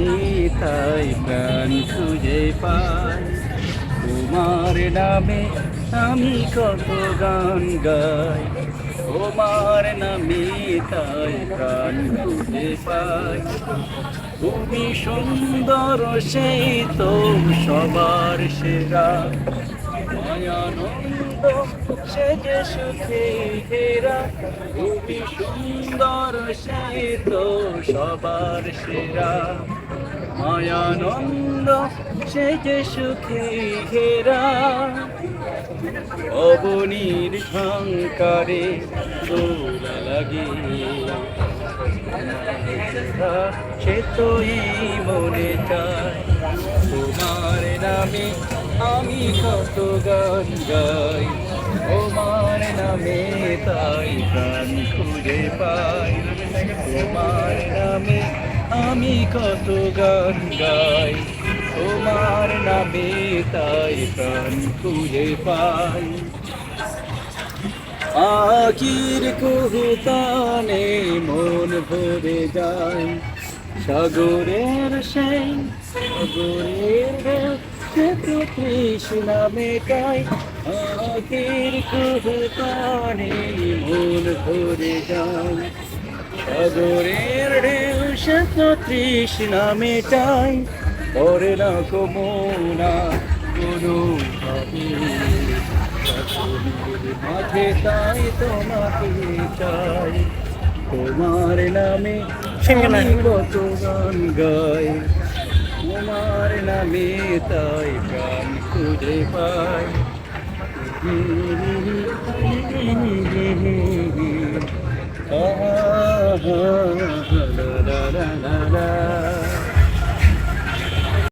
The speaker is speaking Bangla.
তুমি তাই প্রাণ খুঁজে পাই। তোমার নামে আমি কত গান গাই। তোমার নামে তাই প্রাণ খুঁজে পাই। তুমি সুন্দর সেই তো সবার সেরা। মায়ানন্দ সে যে সুখে ঘেরা তুমি সুন্দর সেই তো সবার সেরা। মায়ানন্দ, সে যে সুখে ঘেরা। অবনীর ঝঙ্কারে দোলা লাগে। সে তো এই মনে চায়, তোমার নামে আমি কত গান গাই। তোমার নামে তাই প্রাণ খুঁজে পাই। তোমার নামে আমি কত গান গাই, তোমার নামে তাই প্রাণ খুঁজে পাই। আকির কুহুতানে মন ভরে যায়, সাগরের সেই সাগরের তো তৃষ্ণা মেটায় আকির কুহুতানে মন ভরে যায়, সাগরের ঢেউ সে তো তৃষ্ণা মেটায় করে না কমোনা কোনো মাঝে তাই তোমাকে চাই। তোমার নামে কত গান গাই। তোমার নামে তাই প্রাণ খুঁজে পাই। আহা।